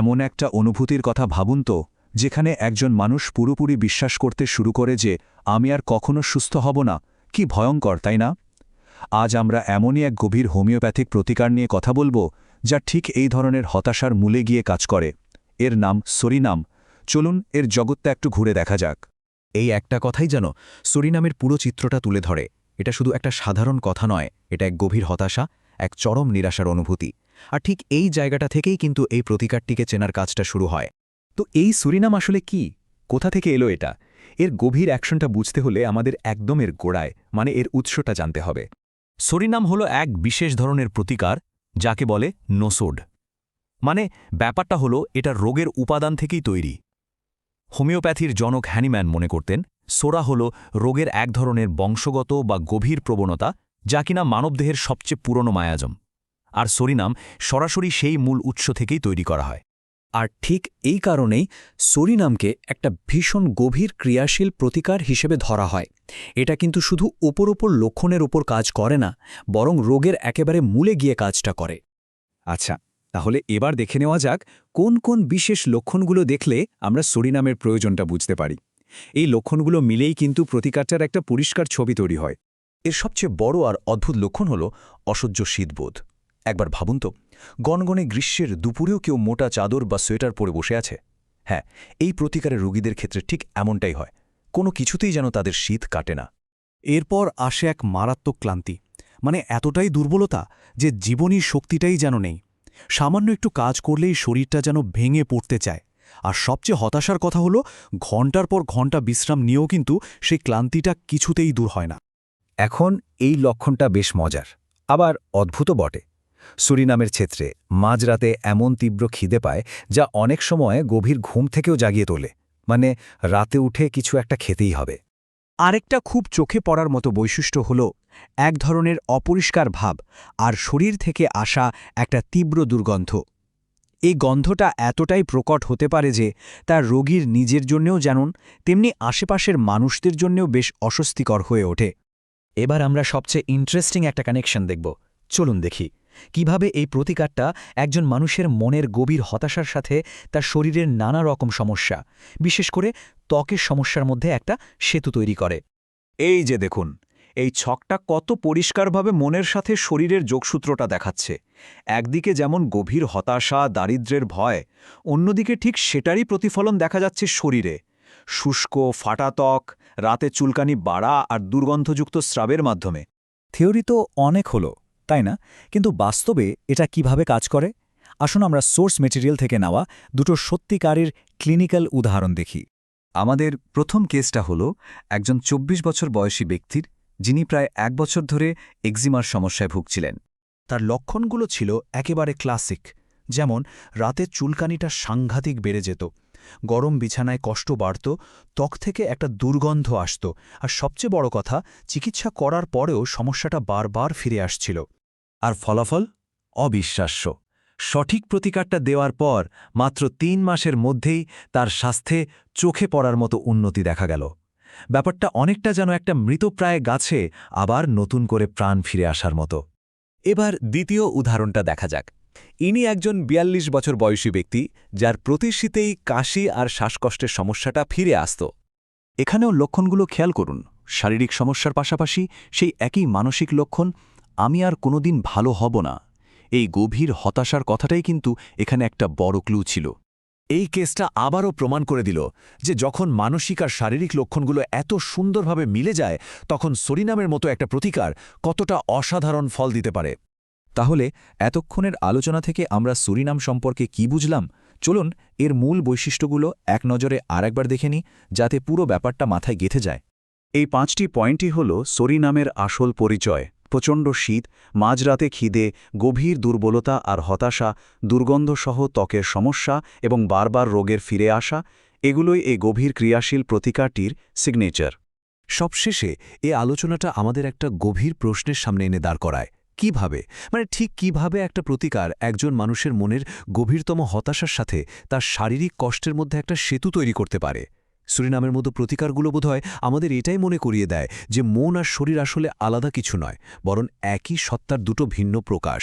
এমন একটা অনুভূতির কথা ভাবুন তো, যেখানে একজন মানুষ পুরোপুরি বিশ্বাস করতে শুরু করে যে, আমি আর কখনো সুস্থ হব না, কি ভয়ঙ্কর, তাই না? আজ আমরা এমনই এক গভীর হোমিওপ্যাথিক প্রতিকার নিয়ে কথা বলব, যা ঠিক এই ধরনের হতাশার মূলে গিয়ে কাজ করে। এর নাম সরিনাম। চলুন, এর জগৎটা একটু ঘুরে দেখা যাক। এই একটা কথাই যেন সরিনামের পুরো চিত্রটা তুলে ধরে। এটা শুধু একটা সাধারণ কথা নয়, এটা এক গভীর হতাশা, এক চরম নিরাশার অনুভূতি। আর ঠিক এই জায়গাটা থেকেই কিন্তু এই প্রতিকারটিকে চেনার কাজটা শুরু হয়। তো এই সুরিনাম আসলে কি? কোথা থেকে এলো এটা? এর গভীর অ্যাকশনটা বুঝতে হলে আমাদের একদম এর গোড়ায় মানে এর উৎসটা জানতে হবে। সরিনাম হল এক বিশেষ ধরনের প্রতিকার, যাকে বলে নোসোড। মানে ব্যাপারটা হলো এটা রোগের উপাদান থেকেই তৈরি। হোমিওপ্যাথির জনক হ্যানিম্যান মনে করতেন, সোরা হল রোগের এক ধরনের বংশগত বা গভীর প্রবণতা, যা কিনা মানবদেহের সবচেয়ে পুরনো মায়াজম। আর সরিনাম সরাসরি সেই মূল উৎস থেকেই তৈরি করা হয়। আর ঠিক এই কারণেই সরিনামকে একটা ভীষণ গভীর ক্রিয়াশীল প্রতিকার হিসেবে ধরা হয়। এটা কিন্তু শুধু ওপর ওপর লক্ষণের ওপর কাজ করে না, বরং রোগের একেবারে মূলে গিয়ে কাজটা করে। আচ্ছা তাহলে এবার দেখে নেওয়া যাক কোন কোন বিশেষ লক্ষণগুলো দেখলে আমরা সরিনামের প্রয়োজনটা বুঝতে পারি। এই লক্ষণগুলো মিলেই কিন্তু প্রতিকারটার একটা পরিষ্কার ছবি তৈরি হয়। এর সবচেয়ে বড় আর অদ্ভুত লক্ষণ হল অসহ্য শীতবোধ। একবার ভাবুন তো গনগনে গ্রীষ্মের দুপুরেও কেউ মোটা চাদর বা সোয়েটার পরে বসে আছে? হ্যাঁ এই প্রতিকারের রোগীদের ক্ষেত্রে ঠিক এমনটাই হয়, কোনো কিছুতেই যেন তাদের শীত কাটে না। এরপর আসে এক মারাত্মক ক্লান্তি মানে এতটাই দুর্বলতা যে জীবনী শক্তিটাই যেন নেই। সামান্য একটু কাজ করলেই শরীরটা যেন ভেঙে পড়তে চায়। আর সবচেয়ে হতাশার কথা হলো ঘণ্টার পর ঘণ্টা বিশ্রাম নিয়েও কিন্তু সেই ক্লান্তিটা কিছুতেই দূর হয় না। এখন এই লক্ষণটা বেশ মজার, আবার অদ্ভুত বটে। সুরিনামের ক্ষেত্রে মাঝরাতে এমন তীব্র খিদে পায় যা অনেক সময় গভীর ঘুম থেকেও জাগিয়ে তোলে মানে রাতে উঠে কিছু একটা খেতেই হবে। আরেকটা খুব চোখে পড়ার মতো বৈশিষ্ট্য হল এক ধরনের অপরিষ্কার ভাব আর শরীর থেকে আসা একটা তীব্র দুর্গন্ধ। এই গন্ধটা এতটাই প্রকট হতে পারে যে তার রোগীর নিজের জন্যেও জানুন, তেমনি আশেপাশের মানুষদের জন্যেও বেশ অস্বস্তিকর হয়ে ওঠে। এবার আমরা সবচেয়ে ইন্টারেস্টিং একটা কানেকশন দেখব। চলুন দেখি। কীভাবে এই প্রতিকারটা একজন মানুষের মনের গভীর হতাশার সাথে তার শরীরের নানা রকম সমস্যা, বিশেষ করে ত্বকের সমস্যার মধ্যে একটা সেতু তৈরি করে। এই যে দেখুন, এই ছকটা কত পরিষ্কারভাবে মনের সাথে শরীরের যোগসূত্রটা দেখাচ্ছে। একদিকে যেমন গভীর হতাশা দারিদ্র্যের ভয়, অন্যদিকে ঠিক সেটারই প্রতিফলন দেখা যাচ্ছে শরীরে। শুষ্ক, ফাটা ত্বক, রাতে চুলকানি বাড়া আর দুর্গন্ধযুক্ত স্রাবের মাধ্যমে। থিওরি তো অনেক হলো। তাই না? কিন্তু বাস্তবে এটা কীভাবে কাজ করে? আসুন আমরা সোর্স মেটেরিয়াল থেকে নেওয়া দুটো সত্যিকারের ক্লিনিক্যাল উদাহরণ দেখি। আমাদের প্রথম কেসটা হলো একজন ২৪ বছর বয়সী ব্যক্তির, যিনি প্রায় এক বছর ধরে এক্সিমার সমস্যায় ভুগছিলেন। তার লক্ষণগুলো ছিল একেবারে ক্লাসিক, যেমন রাতে চুলকানিটা সাংঘাতিক বেড়ে যেত গরম বিছানায় কষ্ট বাড়ত, ত্বক থেকে একটা দুর্গন্ধ আসত। আর সবচেয়ে বড় কথা, চিকিৎসা করার পরেও সমস্যাটা বারবার ফিরে আসছিল। আর ফলাফল? অবিশ্বাস্য। সঠিক প্রতিকারটা দেওয়ার পর মাত্র তিন মাসের মধ্যেই তার স্বাস্থ্যে চোখে পড়ার মতো উন্নতি দেখা গেল। ব্যাপারটা অনেকটা যেন একটা মৃতপ্রায় গাছে আবার নতুন করে প্রাণ ফিরে আসার মতো। এবার দ্বিতীয় উদাহরণটা দেখা যাক। ইনি একজন ৪২ বছর বয়সী ব্যক্তি, যার প্রতি শীতেই কাশি আর শ্বাসকষ্টের সমস্যাটা ফিরে আসত। এখানেও লক্ষণগুলো খেয়াল করুন। শারীরিক সমস্যার পাশাপাশি সেই একই মানসিক লক্ষণ, আমি আর কোনোদিন ভালো হব না। এই গভীর হতাশার কথাটাই কিন্তু এখানে একটা বড় ক্লু ছিল। এই কেসটা আবারও প্রমাণ করে দিল যে যখন মানসিক আর শারীরিক লক্ষণগুলো এত সুন্দরভাবে মিলে যায়, তখন সরিনামের মতো একটা প্রতিকার কতটা অসাধারণ ফল দিতে পারে। তাহলে এতক্ষণের আলোচনা থেকে আমরা সুরিনাম সম্পর্কে কি বুঝলাম? চলুন এর মূল বৈশিষ্ট্যগুলো এক নজরে আরেকবার দেখে নিই, যাতে পুরো ব্যাপারটা মাথায় গেঁথে যায়। এই পাঁচটি পয়েন্টই হল সরিনামের আসল পরিচয়, প্রচণ্ড শীত, মাঝরাতে খিদে, গভীর দুর্বলতা আর হতাশা, দুর্গন্ধসহ ত্বকের সমস্যা এবং বারবার রোগের ফিরে আসা, এগুলোই এই গভীর ক্রিয়াশীল প্রতিকারটির সিগনেচার সবশেষে এ আলোচনাটা আমাদের একটা গভীর প্রশ্নের সামনে এনে দাঁড় করায়। কীভাবে? মানে ঠিক কীভাবে একটা প্রতিকার একজন মানুষের মনের গভীরতম হতাশার সাথে তার শারীরিক কষ্টের মধ্যে একটা সেতু তৈরি করতে পারে? সুরিনামের মতো প্রতিকারগুলো বোধহয় আমাদের এটাই মনে করিয়ে দেয় যে মন আর শরীর আসলে আলাদা কিছু নয়, বরং একই সত্তার দুটো ভিন্ন প্রকাশ।